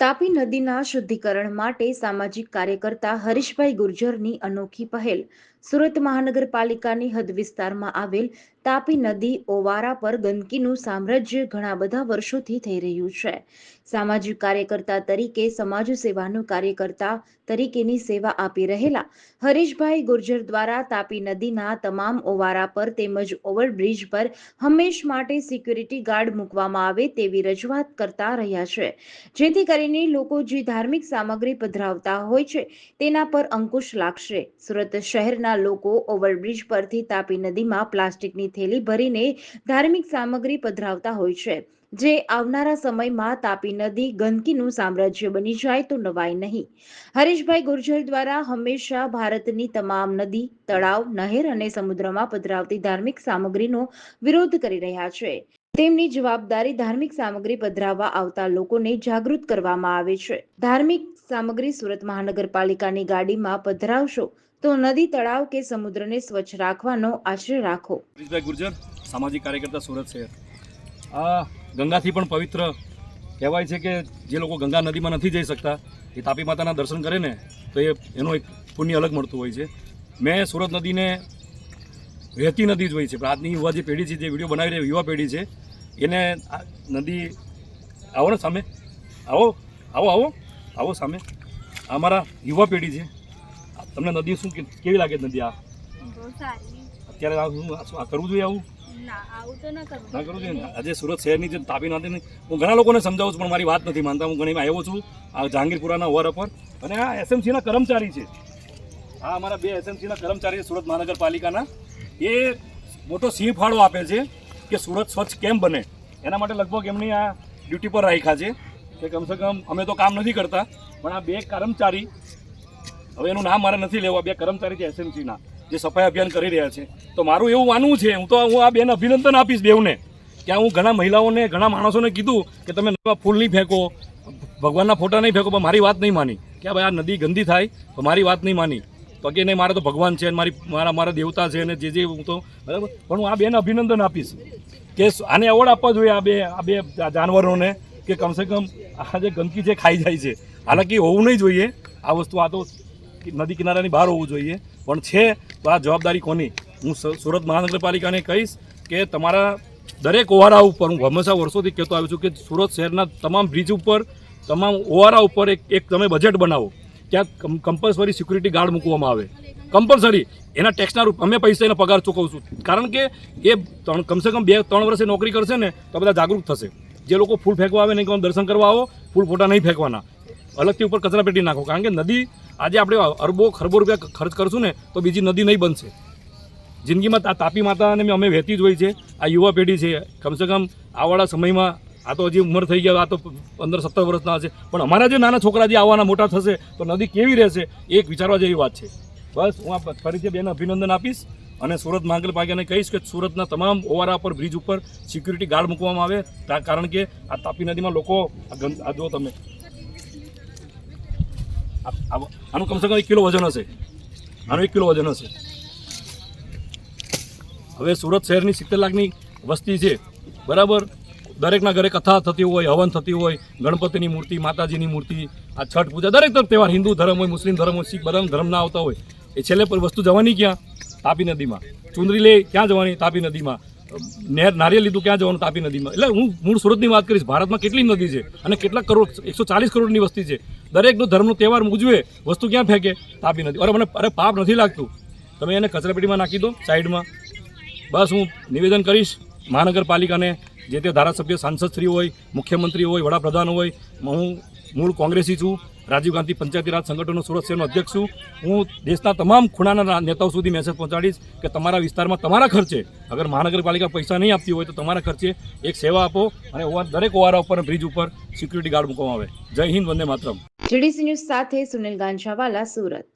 તાપી નદીના શુદ્ધિકરણ માટે સામાજિક કાર્યકર્તા હરીશભાઈ ગુર્જરની અનોખી પહેલ. સુરત મહાનગરપાલિકાની હદ વિસ્તારમાં આવેલ તાપી નદી ઓવારા પર ગંદકીનું સામ્રાજ્ય ઘણા બધા વર્ષોથી થઈ રહ્યું છે. સામાજિક કાર્યકર્તા તરીકે સમાજ સેવાનું કાર્યકર્તા તરીકેની સેવા આપી રહેલા હરીશભાઈ ગુર્જર દ્વારા તાપી નદીના તમામ ઓવારા પર તેમજ ઓવરબ્રિજ પર હંમેશ માટે સિક્યુરિટી ગાર્ડ મૂકવામાં આવે તેવી રજૂઆત કરતા રહ્યા છે. જેથી કરીને લોકો જે ધાર્મિક સામગ્રી પધરાવતા હોય છે, તેના પર અંકુશ લાગશે. સુરત શહેરના લોકો ઓવરબ્રિજ પરથી તાપી નદીમાં પ્લાસ્ટિકની થેલી ભરીને ધાર્મિક સામગ્રી પધરાવતા હોય છે. જે આવનારા સમયમાં તાપી નદી ગંદકીનું સામ્રાજ્ય બની જાય તો નવાય નહીં. હરીશભાઈ ગુર્જર દ્વારા હંમેશા ભારતની તમામ નદી, તળાવ, નહેર અને સમુદ્રમાં પધરાવતી ધાર્મિક સામગ્રીનો વિરોધ કરી રહ્યા છે. તેમની જવાબદારી ધાર્મિક સામગ્રી પધરાવવા આવતા લોકોને જાગૃત કરવામાં આવે છે. ધાર્મિક સામગ્રી સુરત મહાનગરપાલિકાની ગાડીમાં પધરાવશો તો નદી તળાવ કે સમુદ્રને સ્વચ્છ રાખવાનો આશ્રય રાખો. ગુર્જર, સામાજિક કાર્યકર્તા સુરત શહેર. આ ગંગાથી પણ પવિત્ર કહેવાય છે કે જે લોકો ગંગા નદીમાં નથી જઈ શકતા, એ તાપી માતાના દર્શન કરે ને, તો એ એનું એક પુણ્ય અલગ મળતું હોય છે. મેં સુરત નદીને વહેતી નદી જોઈ છે, પણ આજની યુવા જે પેઢી છે, જે વીડિયો બનાવી રહી યુવા પેઢી છે, એને નદી આવો ને સામે. આવો આવો આવો આવો સામે. અમારા યુવા પેઢી છે. તમને નદી શું કેવી લાગે નદી આ? અત્યારે આ કરવું જોઈએ આવું? ના કરું છું આજે સુરત શહેરની જે તાપી નદીની હું ઘણા લોકોને સમજાવું છું પણ મારી વાત નથી માનતા. હું ઘણી આવ્યો છું આ જહાંગીરપુરાના ઓવર પર અને આ એસએમસીના કર્મચારી છે. આ અમારા બે એસએમસીના કર્મચારી છે સુરત મહાનગરપાલિકાના. એ મોટો સિંહ ફાળો આપે છે કે સુરત સ્વચ્છ કેમ બને. એના માટે લગભગ એમની આ ડ્યુટી પર રાખ્યા છે. કે કમસે કમ અમે તો કામ નથી કરતા પણ આ બે કર્મચારી હવે એનું નામ મારે નથી લેવું બે કર્મચારી છે એસએમસીના જે સફાઈ અભિયાન કરી રહ્યા છે. તો મારું એવું માનવું છે, હું તો હું આ બેન અભિનંદન આપીશ બેવને કે હું ઘણા મહિલાઓને, ઘણા માણસોને કીધું કે તમે નવા ફૂલ નહીં ફેંકો, ભગવાનના ફોટા નહીં ફેંકો, પણ મારી વાત નહીં માની. કે ભાઈ આ નદી ગંદી થાય, તો મારી વાત નહીં માની. તો કે નહીં, મારે તો ભગવાન છે, મારી મારા મારા દેવતા છે, અને જે જે હું તો બરાબર? પણ હું આ બેન અભિનંદન આપીશ. કે આને એવોર્ડ આપવા જોઈએ આ બે આ બે જાનવરોને, કે કમસે કમ આ જે ગંદકી છે, ખાઈ જાય છે. હાલાકી હોવું નહીં જોઈએ. આ વસ્તુ આ તો નદી કિનારાની બહાર હોવું જોઈએ. પણ છે, તો આ જવાબદારી કોની? હું સુરત મહાનગરપાલિકાને કહીશ કે તમારા દરેક ઓવારા ઉપર, હું હંમેશા વર્ષોથી કહેતો આવ્યો છું કે સુરત શહેરના તમામ બ્રિજ ઉપર, તમામ ઓવારા ઉપર એક એક તમે બજેટ બનાવો. ત્યાં કમ્પલસરી સિક્યુરિટી ગાર્ડ મૂકવામાં આવે. કમ્પલસરી એના ટેક્સના રૂપ, અમે પૈસા એના પગાર ચૂકવશું. કારણ કે એ ત્રણ, કમસે કમ બે, ત્રણ વર્ષે નોકરી કરશે ને, તો બધા જાગૃત થશે. જે લોકો ફૂલ ફેંકવા આવે નહીં દર્શન કરવા આવો, ફૂલ ફોટા નહીં ફેંકવાના. અલગથી ઉપર કચરા પેટી નાખો. કારણ કે નદી, આજે આપણે અરબો, ખરબો રૂપિયા ખર્ચ કરશું ને, તો બીજી નદી નહીં બનશે. જિંદગીમાં આ તાપી માતાને અમે વહેતી જ હોય છે. આ યુવા પેઢી છે. કમસે કમ આવવાળા સમયમાં આ તો હજી ઉંમર થઈ ગયા, આ તો પંદર, સત્તર વર્ષના હશે. પણ અમારા જે નાના છોકરા જે આવવાના મોટા થશે, તો નદી કેવી રહેશે, એક વિચારવા જેવી વાત છે. બસ, હું આ ફરીથી બેન અભિનંદન આપીશ અને સુરત મહાનગરપાલિકાને કહીશ કે સુરતના તમામ ઓવારા પર, બ્રિજ ઉપર સિક્યુરિટી ગાર્ડ મૂકવામાં આવે. કારણ કે આ તાપી નદીમાં લોકો, આ જો તમે. આનું કમસે કમ એક કિલો વજન હશે. આનું એક કિલો વજન હશે. હવે સુરત શહેરની સિત્તેર લાખની વસ્તી છે. બરાબર? દરેકના ઘરે કથા થતી હોય, હવન થતી હોય, ગણપતિની મૂર્તિ, માતાજીની મૂર્તિ, આ છઠ પૂજા, દરેક તહેવાર, હિન્દુ ધર્મ હોય, મુસ્લિમ ધર્મ હોય, શીખ બધા ધર્મના આવતા હોય. એ છેલ્લે પર વસ્તુ જવાની ક્યાં? તાપી નદીમાં. ચુંદરી લે, ક્યાં જવાની? તાપી નદીમાં. નહેર નારિયેલ લીધું ક્યાં જવાનું તાપી નદીમાં? એટલે હું મૂળ સુરતની વાત કરીશ, ભારતમાં કેટલી નદી છે અને કેટલા કરોડ, એકસો ચાલીસ કરોડની વસ્તી છે. દરેકનો ધર્મનો તહેવાર ઉજવે, વસ્તુ ક્યાં ફેંકે? તાપી નદી. અરે મને, અરે પાપ નથી લાગતું. તમે એને કચરાપેટીમાં નાખી દો, સાઈડમાં. બસ હું નિવેદન કરીશ, મહાનગરપાલિકાને, જે તે ધારાસભ્ય સાંસદશ્રી હોય મુખ્યમંત્રી હોય, વડાપ્રધાન હોય, હું મૂળ કોંગ્રેસી છું. રાજીવ ગાંધી પંચાયતી રાજ સંગઠનનો સુરત શહેરનો અધ્યક્ષ છું. હું દેશના તમામ ખૂણાના નેતાઓ સુધી મેસેજ પહોંચાડીશ કે તમારા વિસ્તારમાં તમારા ખર્ચે, અગર મહાનગરપાલિકા પૈસા નહીં આપતી હોય તો તમારા ખર્ચે એક સેવા આપો અને દરેક ઓવારા ઉપર બ્રિજ ઉપર સિક્યુરિટી ગાર્ડ મૂકવામાં આવે. જય હિન્દ, વંદે માતરમ. જીડીસી ન્યૂઝ સાથે સુનિલ ગાંજાવાલા, સુરત.